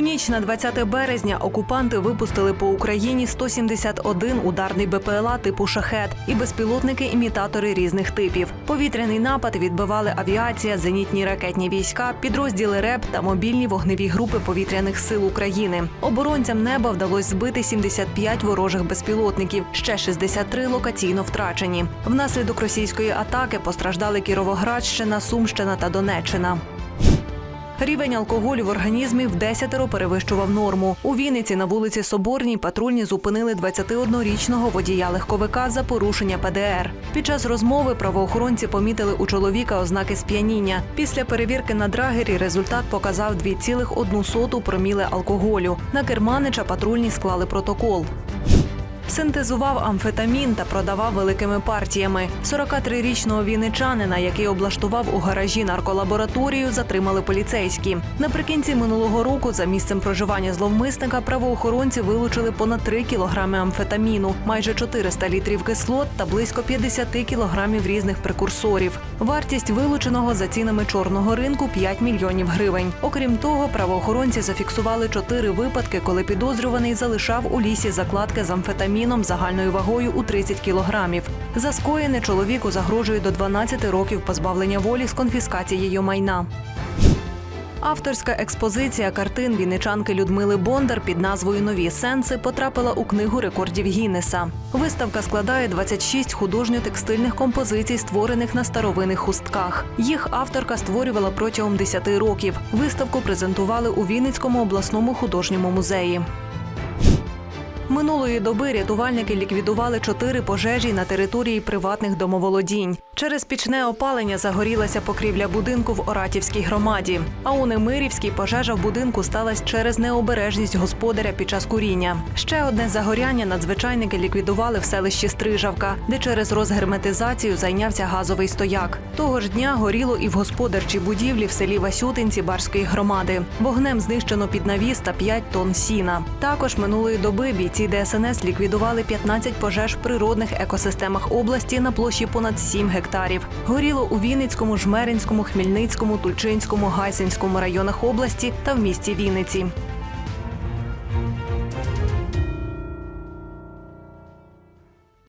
ніч на 20 березня окупанти випустили по Україні 171 ударний БПЛА типу шахет і безпілотники-імітатори різних типів. Повітряний напад відбивали авіація, зенітні ракетні війська, підрозділи РЕП та мобільні вогневі групи повітряних сил України. Оборонцям неба вдалося збити 75 ворожих безпілотників, ще 63 локаційно втрачені. Внаслідок російської атаки постраждали Кіровоградщина, Сумщина та Донеччина. Рівень алкоголю в організмі в десятеро перевищував норму. У Вінниці на вулиці Соборній патрульні зупинили 21-річного водія легковика за порушення ПДР. Під час розмови правоохоронці помітили у чоловіка ознаки сп'яніння. Після перевірки на драгері результат показав 2,1 проміле алкоголю. На керманича патрульні склали протокол. Синтезував амфетамін та продавав великими партіями. 43-річного вінничанина, який облаштував у гаражі нарколабораторію, затримали поліцейські. Наприкінці минулого року за місцем проживання зловмисника правоохоронці вилучили понад 3 кілограми амфетаміну, майже 400 літрів кислот та близько 50 кілограмів різних прекурсорів. Вартість вилученого за цінами чорного ринку 5 мільйонів гривень. Окрім того, правоохоронці зафіксували чотири випадки, коли підозрюваний залишав у лісі закладки з амфетаміном загальною вагою у 30 кілограмів. За скоєне чоловіку загрожує до 12 років позбавлення волі з конфіскацією майна. Авторська експозиція картин вінничанки Людмили Бондар під назвою Нові сенси потрапила у книгу рекордів Гіннеса. Виставка складає 26 художньо-текстильних композицій, створених на старовинних хустках. Їх авторка створювала протягом 10 років. Виставку презентували у Вінницькому обласному художньому музеї. Минулої доби рятувальники ліквідували чотири пожежі на території приватних домоволодінь. Через пічне опалення загорілася покрівля будинку в Оратівській громаді. А у Немирівській пожежа в будинку сталася через необережність господаря під час куріння. Ще одне загоряння надзвичайники ліквідували в селищі Стрижавка, де через розгерметизацію зайнявся газовий стояк. Того ж дня горіло і в господарчій будівлі в селі Васютинці Барської громади. Вогнем знищено під навіс та 5 тонн сіна. Також минулої доби бійці ДСНС ліквідували 15 пожеж в природних екосистемах області на площі понад 7 гектарів. Горіло у Вінницькому, Жмеринському, Хмельницькому, Тульчинському, Гайсинському районах області та в місті Вінниці.